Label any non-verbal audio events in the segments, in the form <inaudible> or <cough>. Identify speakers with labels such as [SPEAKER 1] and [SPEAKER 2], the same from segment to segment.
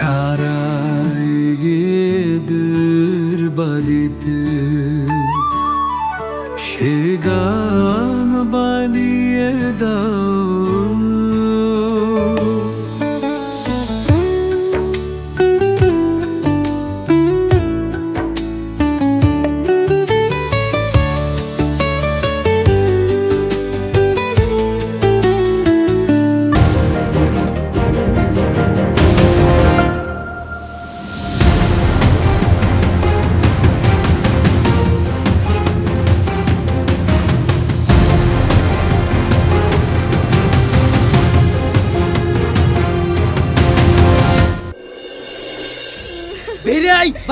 [SPEAKER 1] ছাড়াইয়েদের বাড়িতে সে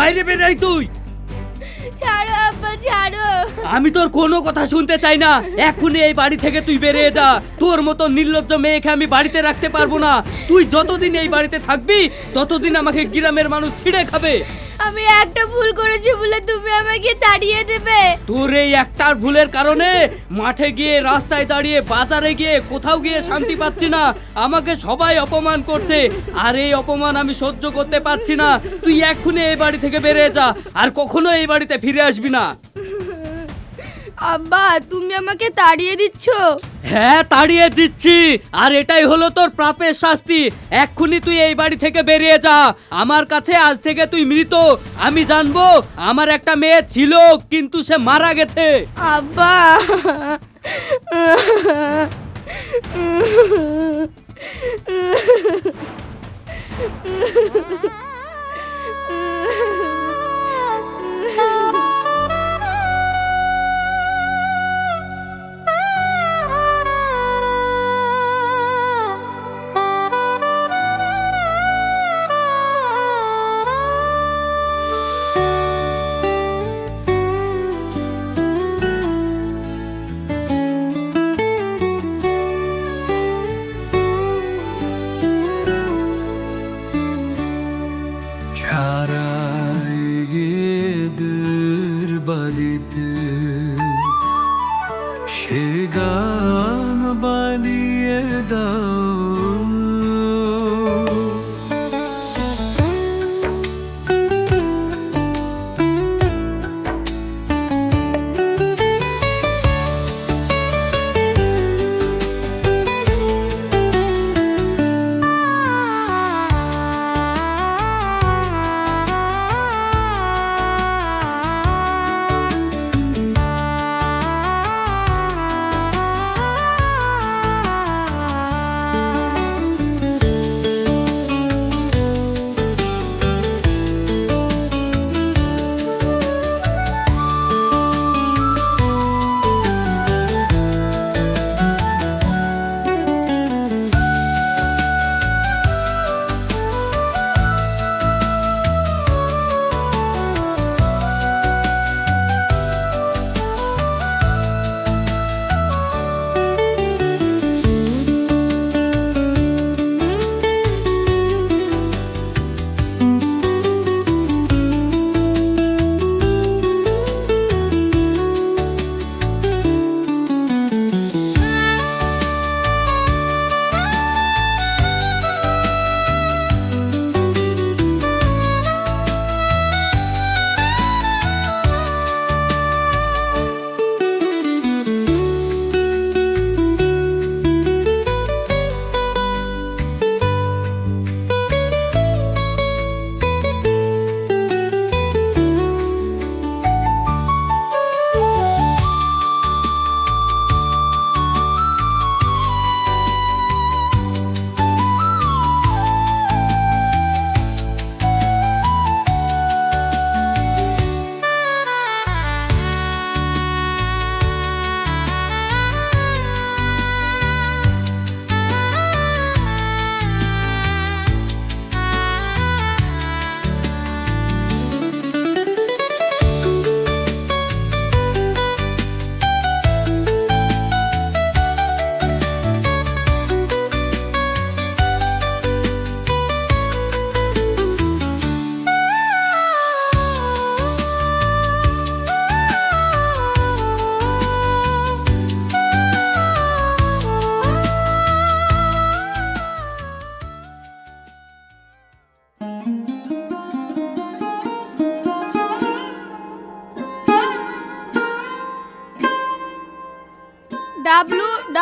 [SPEAKER 2] বাইরে বের হই তুই?
[SPEAKER 3] ছাড়ো আব্বা ছাড়ো।
[SPEAKER 2] আমি তোর কোনো কথা শুনতে চাই না। এখনই এই বাড়ি থেকে তুই বেরিয়ে যা। তোর মতো নির্লজ্জ মেয়েকে আমি বাড়িতে রাখতে পারব না। তুই যতদিন এই বাড়িতে থাকবি ততদিন আমাকে গ্রামের মানুষ ছিঁড়ে খাবে।
[SPEAKER 3] আমি একটা ভুল করেছি বলে তুমি আমাকে তাড়িয়ে দেবে।
[SPEAKER 2] তোর এই একটার ভুলের কারণে মাঠে গিয়ে, রাস্তায় দাঁড়িয়ে, বাজারে গিয়ে, কোথাও গিয়ে শান্তি পাচ্ছি না। আমাকে সবাই অপমান করছে। আর এই অপমান আমি সহ্য করতে পারছি না। তুই এক্ষুনি এই বাড়ি থেকে বেরিয়ে যা। আর কখনো এই বাড়িতে ফিরে আসবি না।
[SPEAKER 3] আব্বা তুমি আমাকে তাড়িয়ে দিচ্ছ
[SPEAKER 2] হ্যাঁ তাড়িয়ে দিচ্ছি আর এটাই হলো তোর প্রাপের শাস্তি এক্ষুনি তুই এই বাড়ি থেকে বেরিয়ে যা আমার কাছে আজ থেকে তুই মৃত আমি জানব আমার একটা মেয়ে ছিল কিন্তু সে মারা গেছে
[SPEAKER 3] আব্বা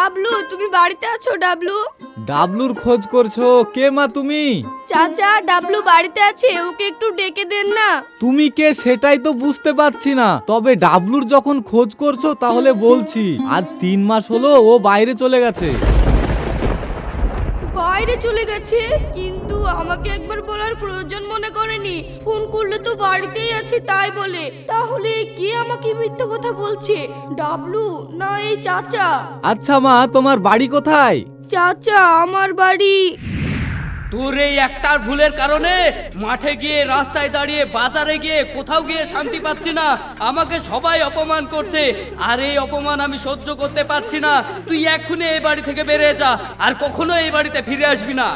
[SPEAKER 3] ডাবলু তুমি বাড়িতে আছো ডাবলু?
[SPEAKER 4] ডাবলুর খোঁজ করছ কে মা তুমি?
[SPEAKER 3] চাচা ডাবলু বাড়িতে আছে ওকে একটু ডেকে দেন না।
[SPEAKER 4] তুমি কে সেটাই তো বুঝতে পারছি না। তবে ডাবলুর যখন খোঁজ করছ তাহলে বলছি আজ তিন মাস হলো ও বাইরে চলে গেছে।
[SPEAKER 3] চলে গেছে। কিন্তু আমাকে একবার বলার প্রয়োজন মনে করেনি। ফোন করলে তো বাড়িতেই আছে তাই বলে। তাহলে কে আমাকে মিথ্যে কথা বলছে? ডাবলু না এই চাচা?
[SPEAKER 4] আচ্ছা মা তোমার বাড়ি কোথায়?
[SPEAKER 3] চাচা আমার বাড়ি।
[SPEAKER 2] তোর এই একটার ভুলের কারণে মাঠে গিয়ে, রাস্তায় দাঁড়িয়ে, বাজারে গিয়ে, কোথাও গিয়ে শান্তি পাচ্ছি না। আমাকে সবাই অপমান করছে। আর এই অপমান আমি সহ্য করতে পারছি না। তুই এক্ষুনি এই বাড়ি থেকে বেরিয়ে যা, আর কখনো এই বাড়িতে ফিরে আসবি না।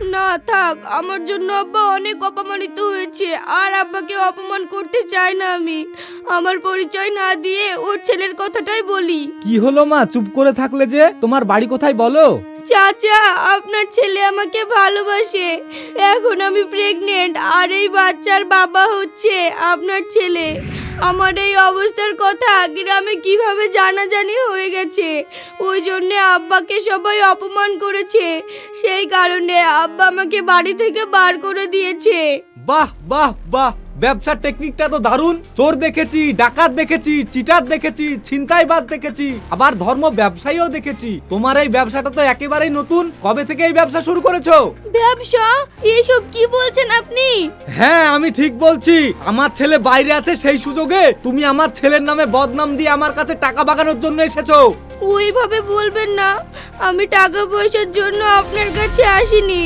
[SPEAKER 3] না থাক আমার জন্য আব্বা অনেক অপমানিত হয়েছে আর আব্বাকে অপমান করতে চাই না আমি। আমার পরিচয় না দিয়ে ওর ছেলের কথাটাই বলি।
[SPEAKER 4] কি হলো মা? চুপ করে থাকলে যে? তোমার বাড়ি কোথায় বলো?
[SPEAKER 3] চাচা আপনার ছেলে আমাকে ভালোবাসে। এখন আমি প্রেগনেন্ট আর এই বাচ্চার বাবা হচ্ছে আপনার ছেলে। আমার এই অবস্থার কথা গ্রামে কীভাবে জানাজানি হয়ে গেছে? ওই জন্যে আব্বাকে সবাই অপমান করেছে। সেই কারণে আব্বা আমাকে বাড়ি থেকে বার করে দিয়েছে।
[SPEAKER 4] বাহ বাহ বাহ। ব্যবসার টেকনিকটা তো দারুণ। চোর দেখেছি ডাকাত দেখেছি চিটার দেখেছি ছিনতাই ছিনতাইবাজ দেখেছি আবার ধর্ম ব্যবসায়ীও দেখেছি। তোমার এই ব্যবসাটা তো একেবারেই নতুন। কবে থেকে এই ব্যবসা শুরু করেছ?
[SPEAKER 3] ব্যবসা? এসব কি বলছেন আপনি?
[SPEAKER 4] হ্যাঁ আমি ঠিক বলছি। আমার ছেলে বাইরে আছে সেই সুযোগে। তুমি আমার ছেলের নামে বদনাম দিয়ে আমার কাছে টাকা বাগানোর জন্য এসেছ।
[SPEAKER 3] ওইভাবে বলবেন না। আমি টাকা পয়সার জন্য আপনার কাছে আসিনি।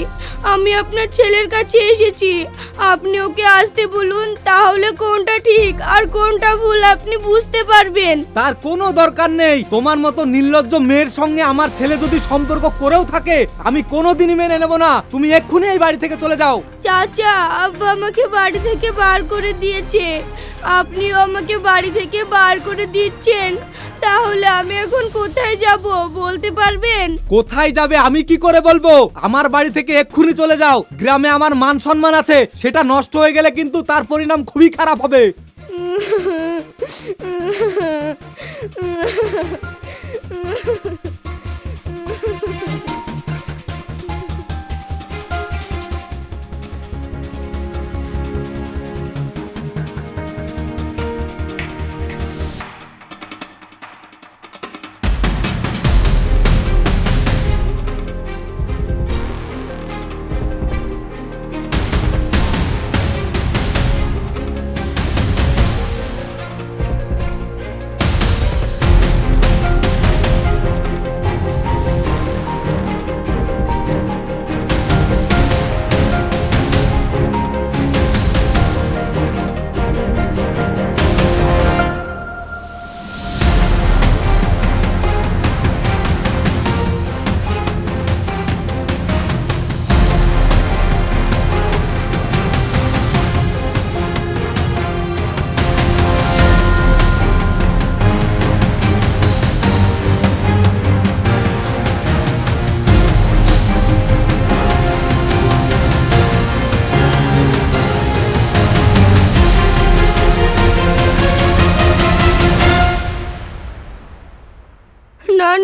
[SPEAKER 3] আমি আপনার ছেলের কাছে এসেছি। আপনি ওকে আসতে বলুন। তাহলে কোনটা ঠিক আর কোনটা ভুল আপনি বুঝতে পারবেন।
[SPEAKER 4] তার কোনো দরকার নেই। তোমার মতো নির্লজ্জ মেয়ের সঙ্গে আমার ছেলে যদি সম্পর্ক করেও থাকে আমি কোনোদিনই মেনে নেব না। তুমি এক্ষুনি এই বাড়ি থেকে চলে যাও।
[SPEAKER 3] চাচা আব্বা আমাকে বাড়ি থেকে বার করে দিয়েছে। আপনিও আমাকে বাড়ি থেকে বার করে দিচ্ছেন। তাহলে আমি এখন কোথায় যাব বলতে পারবেন?
[SPEAKER 4] কোথায় যাবে আমি কি করে বলব? আমার বাড়ি থেকে এক্ষুনি চলে যাও। গ্রামে আমার মান সম্মান আছে। সেটা নষ্ট হয়ে গেলে কিন্তু তার পরিণাম খুবই খারাপ হবে। <laughs>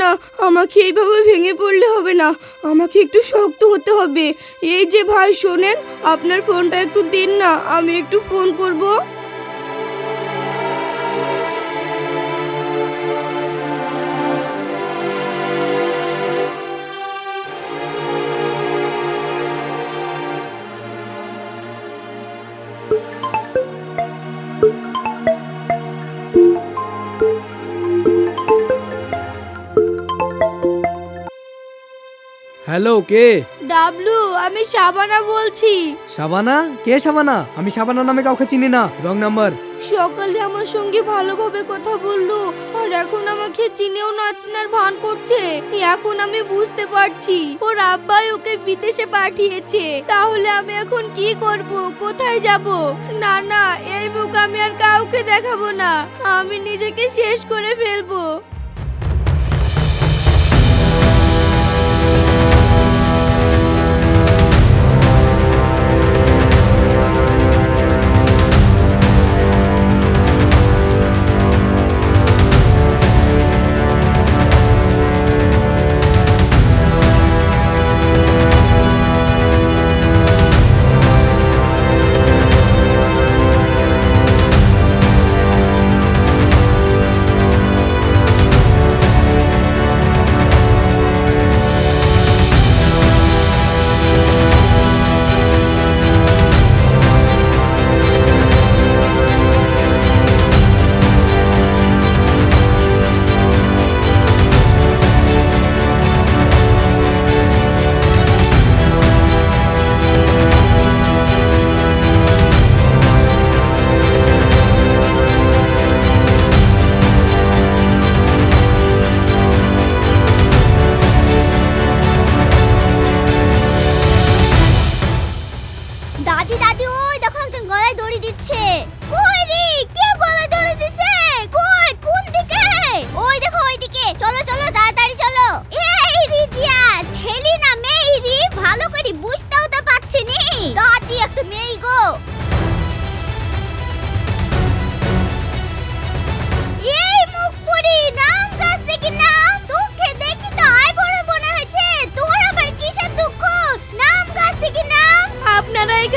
[SPEAKER 3] না আমাকে এইভাবে ভেঙে পড়লে হবে না। আমাকে একটু শক্ত হতে হবে। এই যে ভাই, শোনেন, আপনার ফোনটা একটু দিন না, আমি একটু ফোন করব।
[SPEAKER 5] হ্যালো কে?
[SPEAKER 3] ডাবলু আমি শাবানা বলছি।
[SPEAKER 5] শাবানা? কে শাবানা? আমি শাবানা নামে কাউকে চিনি না। Wrong number.
[SPEAKER 3] সকালে আমার সঙ্গে ভালোভাবে কথা বলল আর এখন আমাকে চিনেও না চেনার ভান করছে। এখন আমি বুঝতে পারছি ওর আব্বাই ওকে বিদেশে পাঠিয়েছে। তাহলে আমি এখন কি করব? কোথায় যাব? না না এই মুখ আমি আর কাউকে দেখাবো না। আমি নিজেকে শেষ করে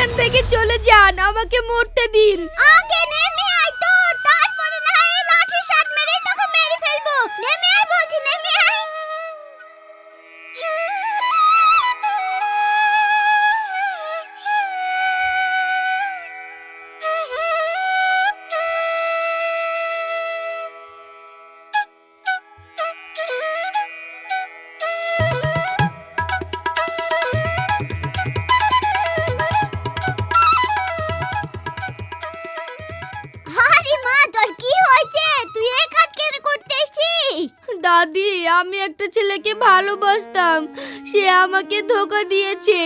[SPEAKER 3] এখান থেকে চলে যান আমাকে মরতে দিন।
[SPEAKER 6] আগে
[SPEAKER 3] আমি একটা ছেলেকে ভালোবাসতাম। সে আমাকে ধোকা দিয়েছে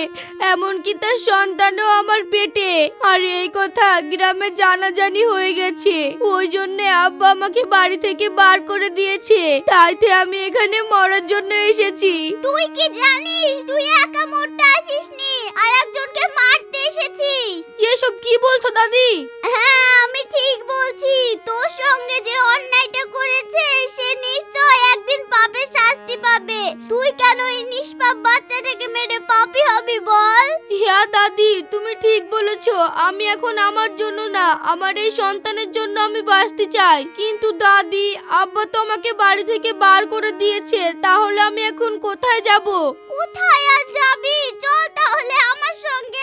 [SPEAKER 3] এমনকি তার সন্তানও আমার পেটে। আর এই কথা গ্রামে জানাজানি হয়ে গেছে। ওই জন্য আব্বা আমাকে বাড়ি থেকে বার করে দিয়েছে। তাইতে আমি এখানে মরার জন্য এসেছি।
[SPEAKER 6] তুই কি জানিস? তুই একা মরতে আসিসনি আর একজনকে মারতে এসেছিস।
[SPEAKER 3] এসব কি বলছো দাদি?
[SPEAKER 6] হ্যাঁ আমি ঠিক বলছি। তোর সঙ্গে যে অন্যায়টা করেছে সে নিশ্চয় একদিন পাপের শাস্তি পাবে। তুই কেন এই নিষ্পাপ বাচ্চাটাকে মেরে পাপি হবি বল।
[SPEAKER 3] হ্যাঁ দাদি তুমি ঠিক বলেছ আমি এখন আমার জন্য না আমার এই সন্তানের জন্য আমি বাঁচতে চাই। কিন্তু দাদি আব্বা তো আমাকে বাড়ি থেকে বার করে দিয়েছে তাহলে আমি এখন কোথায় যাব?
[SPEAKER 6] কোথায় আর যাবি? চল তাহলে আমার সঙ্গে